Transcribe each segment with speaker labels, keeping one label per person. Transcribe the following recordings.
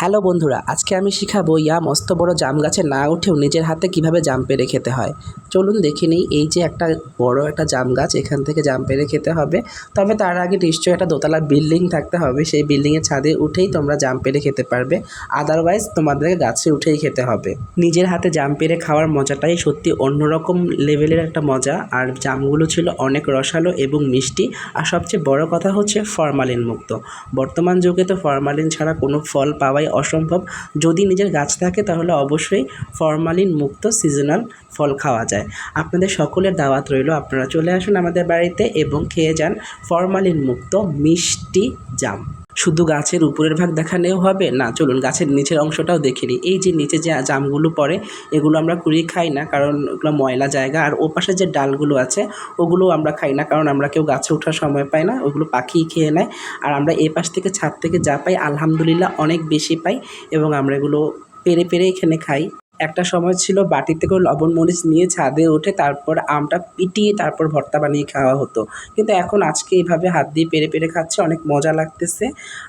Speaker 1: Hello বন্ধুরা, আজকে আমি শিখাবো ইয়া মস্ত বড় জাম গাছে না উঠেও নিজের হাতে কীভাবে জাম পেরে খেতে হয়। চলুন দেখে নিই, এই যে একটা বড় একটা জাম গাছ, এখান থেকে জাম পেরে খেতে হবে। তবে তার আগে নিশ্চয়ই একটা দোতলা বিল্ডিং থাকতে হবে, সেই বিল্ডিংয়ের ছাদে উঠেই তোমরা জাম পেরে খেতে পারবে। আদারওয়াইজ তোমাদেরকে গাছে উঠেই খেতে হবে। নিজের হাতে জাম পেরে খাওয়ার মজাটাই সত্যি অন্যরকম লেভেলের একটা মজা। আর জামগুলো ছিল অনেক রসালো এবং মিষ্টি। আর সবচেয়ে বড় কথা হচ্ছে ফরমালিন মুক্ত বর্তমান যুগে তো ফরমালিন ছাড়া কোনো ফল পাওয়াই অসম্ভব। যদি নিজের গাছ থাকে তাহলে অবশ্যই ফরমালিন মুক্ত সিজনাল ফল খাওয়া যায়। আপনাদের সকলের দাওয়াত রইল। আপনারা চলে আসুন আমাদের বাড়িতে এবং খেয়ে যান ফরমালিন মুক্ত মিষ্টি জাম। শুধু গাছের উপরের ভাগ দেখালেও হবে? না, চলুন, গাছের নিচের অংশটাও দেখে নিই। এই যে নিচে যে জামগুলো পড়ে, এগুলো আমরা কুড়িয়ে খাই না, কারণ ওগুলো ময়লা জায়গা। আর ওপাশে যে ডালগুলো আছে ওগুলো আমরা খাই না, কারণ আমরা কেউ গাছে ওঠার সময় পাই না, ওগুলো পাখি খেয়ে নেয়। আর আমরা এ পাশ থেকে ছাদ থেকে যা পাই, আলহামদুলিল্লাহ অনেক বেশি পাই এবং আমরা এগুলো পেরে পেরে এখানে খাই। একটা সময় ছিল বাটিতে করে লবণ মরিচ নিয়ে ছাদে উঠে তারপর আমটা পিটিয়ে তারপর ভর্তা বানিয়ে খাওয়া হতো। কিন্তু এখন আজকে এইভাবে হাত দিয়ে পেরে পেরে খাচ্ছে, অনেক মজা লাগতেছে।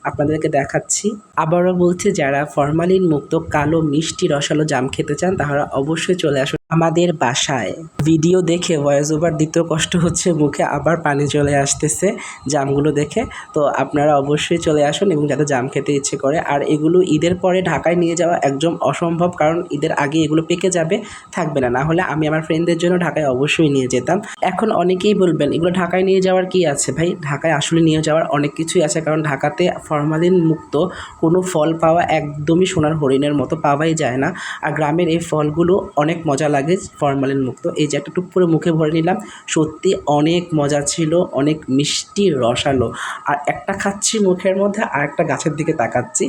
Speaker 1: আপনাদেরকে দেখাচ্ছি। আবারও বলছে, যারা ফরমালিন মুক্ত কালো মিষ্টি রসালো জাম খেতে চান তারা অবশ্যই চলে আসুন আমাদের বাসায়। ভিডিও দেখে ভয়েস ওভার দিতেও কষ্ট হচ্ছে, মুখে আবার পানি চলে আসতেছে জামগুলো দেখে। তো আপনারা অবশ্যই চলে আসুন এবং যাতে জাম খেতে ইচ্ছে করে। আর এগুলো ঈদের পরে ঢাকায় নিয়ে যাওয়া একদম অসম্ভব, কারণ ঈদের আগে এগুলো পেকে যাবে, থাকবে না। না হলে আমি আমার ফ্রেন্ডদের জন্য ঢাকায় অবশ্যই নিয়ে যেতাম। এখন অনেকেই বলবেন, এগুলো ঢাকায় নিয়ে যাওয়ার কি আছে ভাই? ঢাকায় আসলে নিয়ে যাওয়ার অনেক কিছুই আছে, কারণ ঢাকাতে ফরমালিন মুক্ত কোনো ফল পাওয়া একদমই সোনার হরিণের মতো পাওয়াই যায় না। আর গ্রামের এই ফলগুলো অনেক মজা লাগে ফরমালিন মুক্ত। এই যে একটা টুক করে মুখে ভরে নিলাম। সত্যি অনেক মজা ছিল, অনেক মিষ্টি রসালো। আর একটা খাচ্ছি মুখের মধ্যে, আর একটা গাছের দিকে তাকাচ্ছি।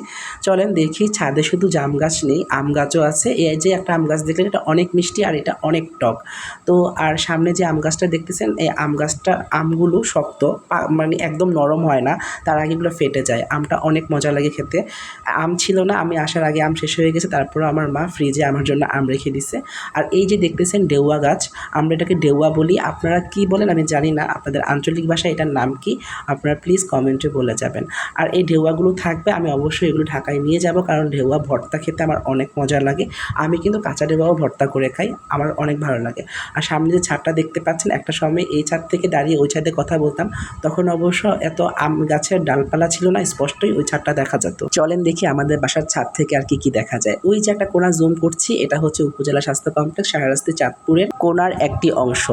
Speaker 1: চলেন দেখি, ছাদে শুধু জাম গাছ নেই, আম গাছও আছে। এই যে একটা আম গাছ দেখলেন, এটা অনেক মিষ্টি আর এটা অনেক টক। তো আর সামনে যে আম গাছটা দেখতেছেন, এই আম গাছটা, আমগুলো শক্ত মানে একদম নরম হয় না, তার আগে এগুলো ফেটে যায়। আমটা অনেক মজা লাগে খেতে। আম ছিল না, আমি আসার আগে আম শেষ হয়ে গেছে তারপর আমার মা ফ্রিজে আমার জন্য আম রেখে দিছে। আর এই যে দেখতেছেন ডেউয়া গাছ, আমরা এটাকে ডেউয়া বলি। আপনারা কি বলেন আমি জানি না, আপনাদের আঞ্চলিক ভাষায় এটার নাম কি, আপনারা প্লিজ কমেন্টে বলে যাবেন। আর এই ঢেউয়াগুলো থাকবে, আমি অবশ্যই এগুলো ঢাকায় নিয়ে যাব, কারণ ঢেউয়া ভর্তা খেতে আমার অনেক মজা লাগে। আমি কিন্তু কাঁচা ঢেউয়াও ভর্তা করে খাই, আমার অনেক ভালো লাগে। আর সামনে যে ছাদটা দেখতে পাচ্ছেন, একটা সময় এই ছাদ থেকে দাঁড়িয়ে ওই ছাদে কথা বলতাম, তখন অবশ্য এত আম গাছের ডালপালা ছিল না, স্পষ্টই ওই ছাদটা দেখা যেত। চলেন দেখি আমাদের বাসার ছাদ থেকে আর কি কি দেখা যায়। ওই যে একটা কোনা জুম করছি, এটা হচ্ছে উপজেলা স্বাস্থ্য কমপ্লেক্স শাহরাস্তি চাঁদপুরের কোনার একটি অংশ।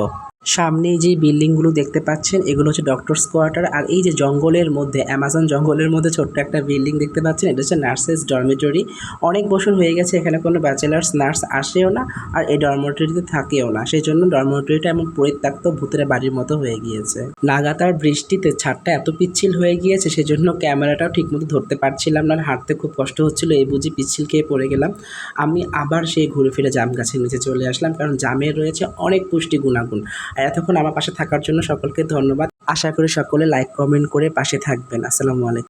Speaker 1: সামনে যে বিল্ডিংগুলো দেখতে পাচ্ছেন, এগুলো হচ্ছে ডক্টরস কোয়ার্টার আর এই যে জঙ্গলের মধ্যে অ্যামাজন জঙ্গলের মধ্যে ছোট্ট একটা বিল্ডিং দেখতে পাচ্ছেন, এটা হচ্ছে নার্সেস ডরমেটরি অনেক বছর হয়ে গেছে এখানে কোনো ব্যাচেলার্স নার্স আসেও না আর এই ডরমেটরিতে থাকেও না। সেই জন্য ডরমেটরিটা এমন পরিত্যক্ত ভূতের বাড়ির মতো হয়ে গিয়েছে। লাগাতার বৃষ্টিতে ছাদটা এত পিচ্ছিল হয়ে গিয়েছে, সেজন্য ক্যামেরাটাও ঠিকমতো ধরতে পারছিলাম না হাঁটতে খুব কষ্ট হচ্ছিল, এই বুঝি পিচ্ছিল খেয়ে পড়ে গেলাম। আমি আবার সেই ঘুরে ফিরে জাম গাছের নিচে চলে আসলাম, কারণ জামের রয়েছে অনেক পুষ্টি গুণাগুণ। আর এতক্ষণ আমার পাশে থাকার জন্য সকলকে ধন্যবাদ। আশা করি সকলে লাইক কমেন্ট করে পাশে থাকবেন। আসসালামু আলাইকুম।